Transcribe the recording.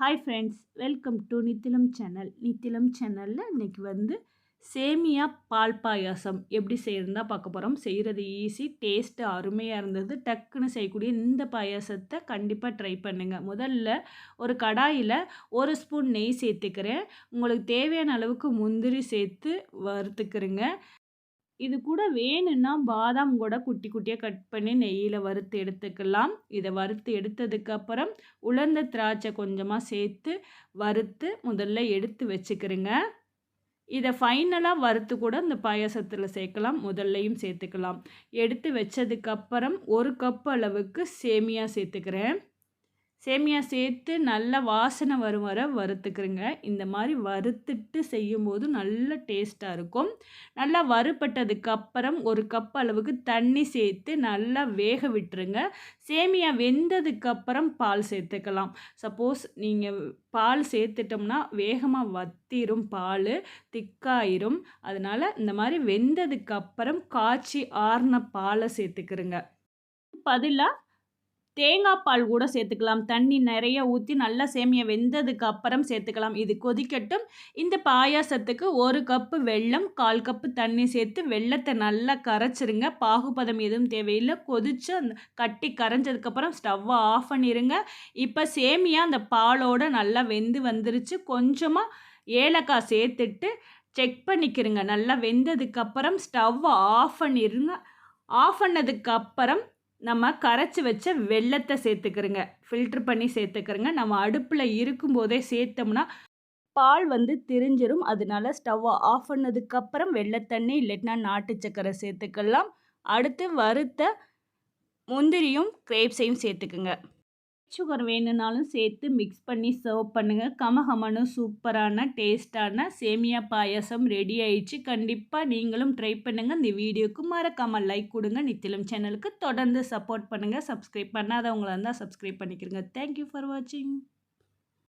Hi friends welcome to Nithilam channel Nithilam சேனலில் இன்றைக்கி வந்து சேமியா பால் பாயாசம் எப்படி செய்யறதா பார்க்க போகிறோம் செய்கிறது ஈஸி டேஸ்ட்டு அருமையாக இருந்தது. டக்குன்னு செய்யக்கூடிய இந்த பாயாசத்தை கண்டிப்பாக ட்ரை பண்ணுங்கள் முதல்ல ஒரு கடாயில் ஒரு ஸ்பூன் நெய் சேர்த்துக்கிறேன். உங்களுக்கு தேவையான அளவுக்கு முந்திரி சேர்த்து வறுத்துக்கிறேங்க. இது கூட வேணும்னா பாதாம் கூட குட்டி குட்டியாக கட் பண்ணி நெய்யில் வறுத்து எடுத்துக்கலாம். இதை வறுத்து எடுத்ததுக்கப்புறம் உலர்ந்த திராட்சை கொஞ்சமாக சேர்த்து வறுத்து முதல்ல எடுத்து வச்சுக்கிறேங்க. இதை ஃபைனலாக வறுத்து கூட இந்த பாயாசத்தில் சேர்க்கலாம். முதல்லையும் சேர்த்துக்கலாம். எடுத்து வச்சதுக்கப்புறம் ஒரு கப் அளவுக்கு சேமியா சேர்த்துக்கிறேன். சேமியா சேர்த்து நல்ல வாசனை வரும் வர வறுத்துக்கிறேங்க இந்த மாதிரி வறுத்துட்டு செய்யும்போது நல்ல டேஸ்ட்டாக இருக்கும். நல்லா வறுப்பட்டதுக்கப்புறம் ஒரு கப் அளவுக்கு தண்ணி சேர்த்து நல்லா வேக விட்டுருங்க. சேமியா வெந்ததுக்கப்புறம் பால் சேர்த்துக்கலாம். சப்போஸ் நீங்கள் பால் சேர்த்துட்டோம்னா வேகமாக வத்திரும் பால் திக்காயிரும். அதனால் இந்த மாதிரி வெந்ததுக்கப்புறம் காய்ச்சி ஆறின பாலை சேர்த்துக்கிறேங்க பதிலாக தேங்காய் பால் கூட சேர்த்துக்கலாம். தண்ணி நிறைய ஊற்றி நல்லா சேமியை வெந்ததுக்கு அப்புறம் சேர்த்துக்கலாம். இது கொதிக்கட்டும். இந்த பாயாசத்துக்கு ஒரு கப்பு வெள்ளம் கால் கப்பு தண்ணி சேர்த்து வெள்ளத்தை நல்லா கரைச்சிருங்க. பாகுபதம் எதுவும் தேவையில்லை. கொதித்து அந்த கட்டி கரைஞ்சதுக்கப்புறம் ஸ்டவ்வை ஆஃப் பண்ணிடுங்க இப்போ சேமியா அந்த பாலோடு நல்லா வெந்து வந்துருச்சு. கொஞ்சமாக ஏலக்காய் சேர்த்துட்டு செக் பண்ணிக்கிறங்க நல்லா வெந்ததுக்கப்புறம் ஸ்டவ்வை ஆஃப் பண்ணிடுங்க ஆஃப் பண்ணதுக்கப்புறம் நம்ம கரைச்சி வச்ச வெள்ளத்தை சேர்த்துக்கிறோங்க. ஃபில்ட்ரு பண்ணி சேர்த்துக்கிறோங்க. நம்ம அடுப்பில் இருக்கும்போதே சேர்த்தோம்னா பால் வந்து திரிஞ்சிடும் அதனால ஸ்டவ்வை ஆஃப் பண்ணதுக்கப்புறம் வெள்ளத்தண்ணி இல்லைன்னா நாட்டு சக்கரை சேர்த்துக்கலாம். அடுத்து வறுத்த முந்திரியும் கிரேப்ஸையும் சேர்த்துக்குங்க. சுகர் வேணும்னாலும் சேர்த்து மிக்ஸ் பண்ணி சர்வ் பண்ணுங்கள் கமகமனு சூப்பரான டேஸ்டான சேமியா பாயசம் ரெடி ஆயிடுச்சு. கண்டிப்பாக நீங்களும் ட்ரை பண்ணுங்கள் இந்த வீடியோக்கு மறக்காமல் லைக் கொடுங்க. நித்திலம் சேனலுக்கு தொடர்ந்து சப்போர்ட் பண்ணுங்கள் சப்ஸ்கிரைப் பண்ணாதவங்களாக இருந்தால் சப்ஸ்கிரைப் பண்ணிக்கிறங்க தேங்க்யூ ஃபார் வாட்சிங்